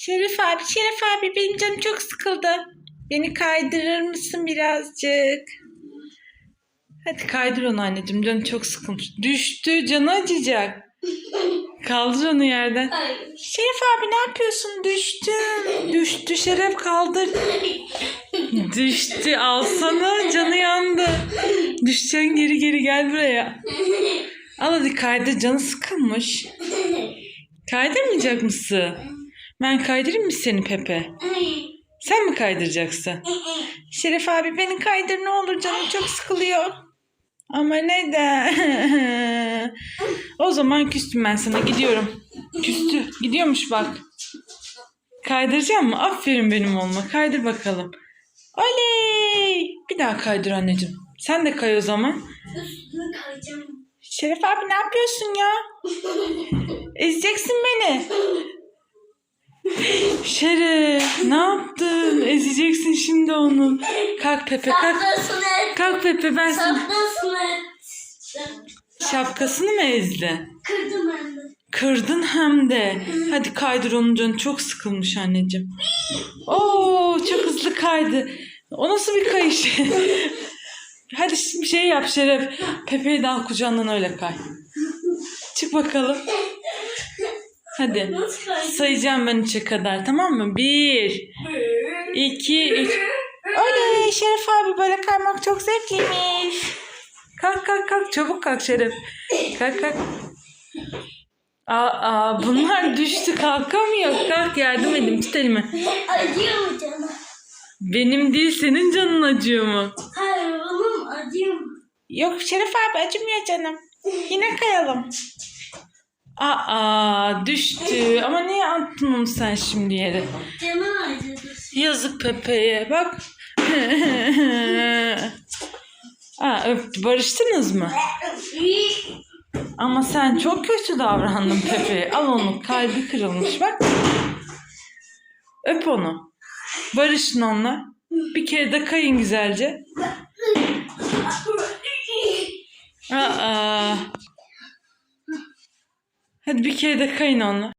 Şerif abi, Şerif abi benim canım çok sıkıldı. Beni kaydırır mısın birazcık? Hadi kaydır onu anneciğim. Canı çok sıkılmış. Düştü. Canı acıyacak. Kaldır onu yerden. Şerif abi ne yapıyorsun? Düştüm. Düştü Şeref kaldır. Düştü. Alsana. Canı yandı. Düşeceksin geri geri gel buraya. Al hadi kaydır. Canı sıkılmış. Kaydırmayacak mısın? Ben kaydırayım mı seni Pepe? Sen mi kaydıracaksın? Şeref abi beni kaydır ne olur canım çok sıkılıyor. Ama neden? o zaman küstüm ben sana gidiyorum. Küstü. Gidiyormuş bak. Kaydıracağım mı? Aferin benim oğluma. Kaydır bakalım. Oley! Bir daha kaydır anneciğim. Sen de kay o zaman. Üstüne kayacağım. Şeref abi ne yapıyorsun ya? Ezeceksin beni. Şeref ne yaptın? Ezeceksin şimdi onu. Kalk Pepe kalk. Saklasın et. Kalk Pepe ben seni. Saklasın et. Şapkasını mı ezdi? Kırdım ben de. Kırdın hem de. Hadi kaydır onun canı çok sıkılmış anneciğim. Oo çok hızlı kaydı. O nasıl bir kayış? Hadi bir şey yap Şeref. Pepe'yi de al kucağından öyle kay. Çık bakalım. Hadi. Sayacağım ben üçe kadar tamam mı? Bir, iki, üç. Oley Şeref abi böyle kaymak çok zevkliymiş. Kalk kalk kalk çabuk kalk Şeref. Kalk kalk. Aa, bunlar düştü kalkamıyor. Kalk yardım edeyim tut elimi. Acıyor mu canım? Benim değil senin canın acıyor mu? Hayır onun acıyor mu? Yok Şeref abi acımıyor canım. Yine kayalım. Aa düştü. Ama niye attın onu sen şimdi yere? Canım acıdı. Yazık Pepe'ye bak. Aa, öptü. Barıştınız mı? Ama sen çok kötü davrandın Pepe'ye. Al onu. Kalbi kırılmış bak. Öp onu. Barışın onunla. Bir kere de kayın güzelce. Aa. Hadi bir kere de kayın onunla.